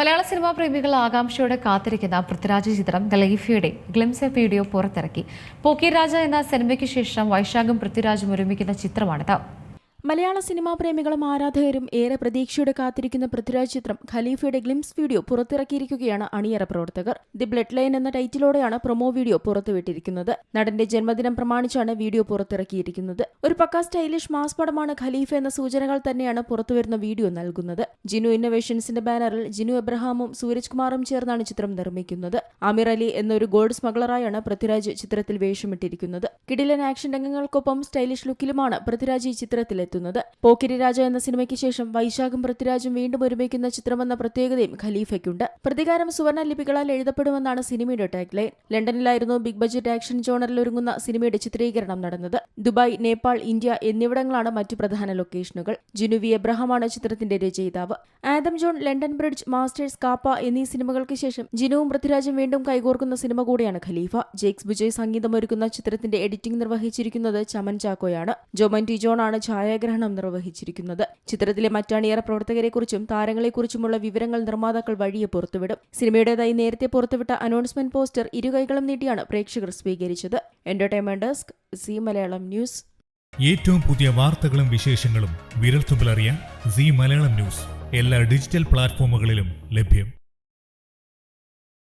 മലയാള cinema പ്രേമികൾ ആകാംക്ഷയോടെ കാത്തിരിക്കുന്ന പൃഥ്വിരാജ് ചിത്രം ഗലൈഫിയുടെ ഗ്ലിംസ് വീഡിയോ പുറത്തിറക്കി. പോക്കി രാജ എന്ന സിനിമയ്ക്ക് ശേഷം വൈശാഖും പൃഥ്വിരാജും ഒരുമിക്കുന്ന ചിത്രമാണിത്. മലയാള സിനിമാ പ്രേമികളും ആരാധകരും ഏറെ പ്രതീക്ഷയോടെ കാത്തിരിക്കുന്ന പൃഥ്വിരാജ് ചിത്രം ഖലീഫയുടെ ഗ്ലിംസ് വീഡിയോ പുറത്തിറക്കിയിരിക്കുകയാണ് അണിയറ പ്രവർത്തകർ. ദി ബ്ലഡ് ലൈൻ എന്ന ടൈറ്റിലോടെയാണ് പ്രൊമോ വീഡിയോ പുറത്തുവിട്ടിരിക്കുന്നത്. നടന്റെ ജന്മദിനം പ്രമാണിച്ചാണ് വീഡിയോ പുറത്തിറക്കിയിരിക്കുന്നത്. ഒരു പക്ക സ്റ്റൈലിഷ് മാസ് പടമാണ് ഖലീഫ എന്ന സൂചനകൾ തന്നെയാണ് പുറത്തുവരുന്ന വീഡിയോ നൽകുന്നത്. ജിനു ഇന്നോവേഷൻസിന്റെ ബാനറിൽ ജിനു എബ്രഹാമും സൂരജ് കുമാറും ചേർന്നാണ് ചിത്രം നിർമ്മിക്കുന്നത്. അമീർ അലി എന്നൊരു ഗോൾഡ് സ്മഗ്ലറായാണ് പൃഥ്വിരാജ് ചിത്രത്തിൽ വേഷമിട്ടിരിക്കുന്നത്. കിടിലൻ ആക്ഷൻ രംഗങ്ങൾക്കൊപ്പം സ്റ്റൈലിഷ് ലുക്കിലുമാണ് പൃഥ്വിരാജ് ഈ ചിത്രത്തിലെത്തുന്നത് പോക്കിരി രാജ എന്ന സിനിമയ്ക്ക് ശേഷം വൈശാഖും പൃഥ്വിരാജും വീണ്ടും ഒരുമിക്കുന്ന ചിത്രമെന്ന പ്രത്യേകതയും ഖലീഫയ്ക്കുണ്ട്. പ്രതികാരം സുവർണ ലിപികളാൽ എഴുതപ്പെടുമെന്നാണ് സിനിമയുടെ ടാഗ് ലൈൻ. ലണ്ടനിലായിരുന്നു ബിഗ് ബജറ്റ് ആക്ഷൻ ജോണറിൽ ഒരുങ്ങുന്ന സിനിമയുടെ ചിത്രീകരണം നടന്നത്. ദുബായ് നേപ്പാൾ ഇന്ത്യ എന്നിവിടങ്ങളാണ് മറ്റു പ്രധാന ലൊക്കേഷനുകൾ. ജിനുവി എബ്രഹാമാണ് ചിത്രത്തിന്റെ രചയിതാവ്. Adam Joan London bridge masters KAAPA എന്നീ സിനിമകൾക്ക് ശേഷം ജിനുവും പൃഥ്വിരാജും വീണ്ടും കൈകോർക്കുന്ന സിനിമ കൂടിയാണ് ഖലീഫ. ജെയ്ക്സ് ബുജയ് സംഗീതമൊരുക്കുന്ന ചിത്രത്തിന്റെ എഡിറ്റിംഗ് നിർവഹിച്ചിരിക്കുന്നത് ചമൻ ചാക്കോയാണ്. ജോമൻ ടി ജോൺ ആണ് ഛായാഗ്രഹണം നിർവഹിച്ചിരിക്കുന്നത്. ചിത്രത്തിലെ മറ്റാണിയറ പ്രവർത്തകരെക്കുറിച്ചും താരങ്ങളെക്കുറിച്ചുമുള്ള വിവരങ്ങൾ നിർമ്മാതാക്കൾ വഴിയെ പുറത്തുവിടും. സിനിമയുടേതായി നേരത്തെ പുറത്തുവിട്ട അനൗൺസ്മെന്റ് പോസ്റ്റർ ഇരുകൈകളും നീട്ടിയാണ് പ്രേക്ഷകർ സ്വീകരിച്ചത്. Entertainment desk Zee Malayalam news ഏറ്റവും പുതിയ വാർത്തകളും വിശേഷങ്ങളും വിരൽത്തുമ്പിലറിയാൻ സി മലയാളം ന്യൂസ് എല്ലാ ഡിജിറ്റൽ പ്ലാറ്റ്ഫോമുകളിലും ലഭ്യം.